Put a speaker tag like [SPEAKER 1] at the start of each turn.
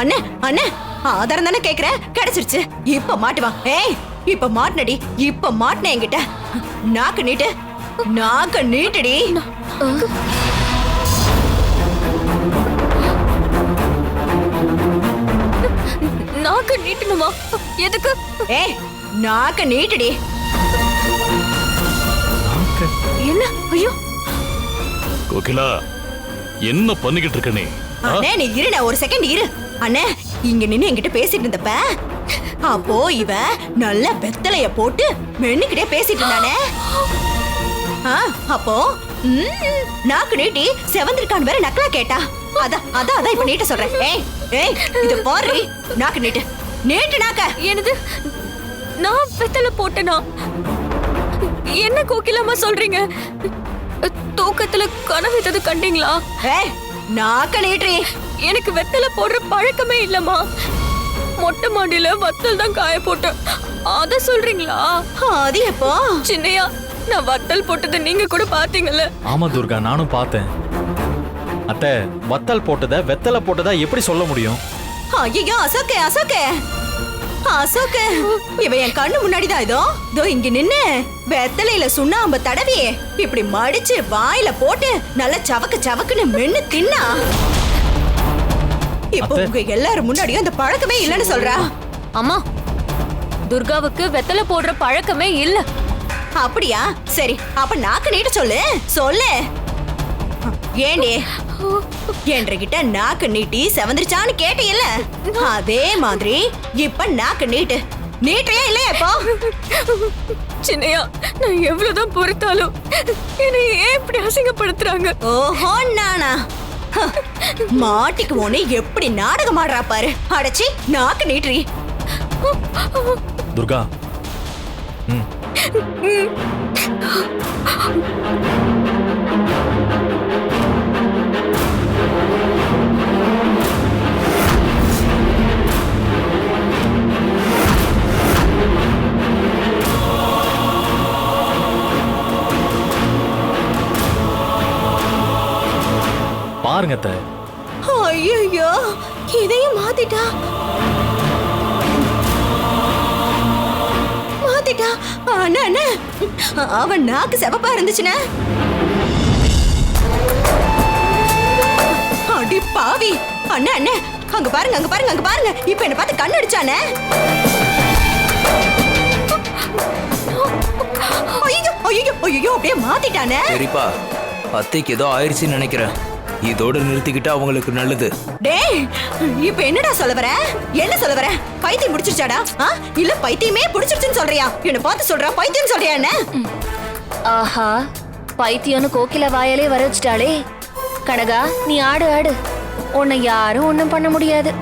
[SPEAKER 1] அண்ணே அண்ணே ஆதாரம் தானே கேக்குற? கிடைச்சிருச்சு. இப்ப மாட்டுவா ஏய் இப்ப மாட்டுனடி இப்ப மாட்டின என்கிட்ட. நாக்கு நீட்டு. நாக்க நீட்டுடி.
[SPEAKER 2] நாக்கு நீட்டணுமா? எதுக்கு?
[SPEAKER 1] ஏய் நாக்க நீட்டுடி.
[SPEAKER 2] என்ன? ஐயோ.
[SPEAKER 3] கோகிலா என்ன பண்ணிக்கிட்டு இருக்க நீ? ஆ?
[SPEAKER 1] அண்ணே நீ இருடா ஒரு செகண்ட் இரு. அண்ணே இங்க நின்னு என்கிட்ட பேசிட்டு இருந்தப்ப அப்போ இவ நல்ல வெத்தலைய போட்டு மென்னுக்கிட்டே பேசிட்டு இருந்தானே. ஆ, அப்போ நாக்கு நீட்டி செவந்திருக்கான் வேற நக்கலா கேட்டா. அதான் அதான் அதான் இப்ப நீட்ட சொல்றேன். ஏய் ஏய் இது பாரு நாக்கு நீட்டு. நீட்டு நாக்க.
[SPEAKER 2] என்னது? நான் வெத்தலை போட்டேனா? என்ன கோகிலாமா சொல்றீங்க? தூக்கத்துல கனவு ஏதாவது கண்டீங்களா?
[SPEAKER 1] ஏய் நாக்க நீட்டுறி
[SPEAKER 2] எனக்கு வெத்தலை போடுற பழக்கமே இல்லம்மா. மொட்டை மாடியில வத்தல் தான் காய போட்டேன். அத சொல்றீங்களா?
[SPEAKER 1] அது எப்போ?
[SPEAKER 2] சின்னையா நான் வத்தல் போட்டதை நீங்க கூட பாத்தீங்கல்ல
[SPEAKER 4] ஆமா துர்கா நானும் பார்த்தேன். அத்தை வத்தல் போட்டதை வெத்தலை போட்டதா எப்படி சொல்ல முடியும்?
[SPEAKER 1] ஐயோ அசோக்கு அசோக்கு. அசோக்கு இவ என் கண்ணு முன்னாடிதான் இதோ. இதோ இங்க நின்னு வெத்தலையில சுண்ணாம்பு தடவி இப்படி மடிச்சு வாயில போட்டு நல்லா சவக்கு சவக்குன்னு மென்னு தின்னா. இப்போ. உங்க எல்லாரும் முன்னாடியும் அந்த பழக்கமே இல்லைன்னு சொல்றா.
[SPEAKER 2] அம்மா துர்காவுக்கு வெத்தலை போடுற பழக்கமே இல்ல.
[SPEAKER 1] அப்படியா? சரி அப்ப நாக்கு நீட்ட சொல்லு. சொல்லு. ஏண்டி? என்கிட்ட நாக்கு நீட்டி செவந்திருச்சான்னு கேட்டீல்ல? அதே மாதிரி இப்ப நாக்கு நீட்டு. நீட்டுறியா இல்லையா இப்போ?
[SPEAKER 2] சின்னையா நான் எவ்வளவுதான் பொறுத்தாலும் என்னை ஏன் இப்படி அசிங்கப்படுத்துறாங்க?
[SPEAKER 1] ஓஹோ நானா? ஹ, மாட்டிக்குவோன்னு எப்படி நாடகம் ஆடுறா பாரு. அடைச்சி நாக்கு நீட்டுறி.
[SPEAKER 4] துர்கா. ம். பாருங்க அத்தை.
[SPEAKER 1] ஐயோ இதையும் மாத்திட்டா? மாத்திட்டா? அண்ணா அண்ணா. அவன் நாக்கு செவப்பா இருந்துச்சுன்னா அடி பாவி. அண்ணா அண்ணா. அங்க பாருங்க அங்க பாருங்க அங்க பாருங்க. இப்ப என்ன பார்த்து கண்ணு அடிச்சானே ஐயோ ஐயோ ஐயோ அப்படியே மாத்திட்டானே?
[SPEAKER 5] சரிப்பா. அத்தைக்கு ஏதோ ஆயிடுச்சுன்னு நினைக்கிறேன். இதோட நிறுத்திக்கிட்டா அவங்களுக்கு நல்லது.
[SPEAKER 1] டேய் இப்ப என்னடா சொல்ல வர? என்ன சொல்ல வர? பைத்தியம் முடிச்சிருச்சாடா ஆ? இல்ல பைத்தியமே புடிச்சிருச்சுன்னு சொல்றியா? என்ன பார்த்து சொல்றா பைத்தியம் சொல்றியா என்ன?
[SPEAKER 6] ஆஹா பைத்தியம்னு கோகில வாயாலே வர வச்சிட்டாளே. கனகா நீ ஆடு ஆடு. உன்னை யாரும் ஒண்ணும் பண்ண முடியாது.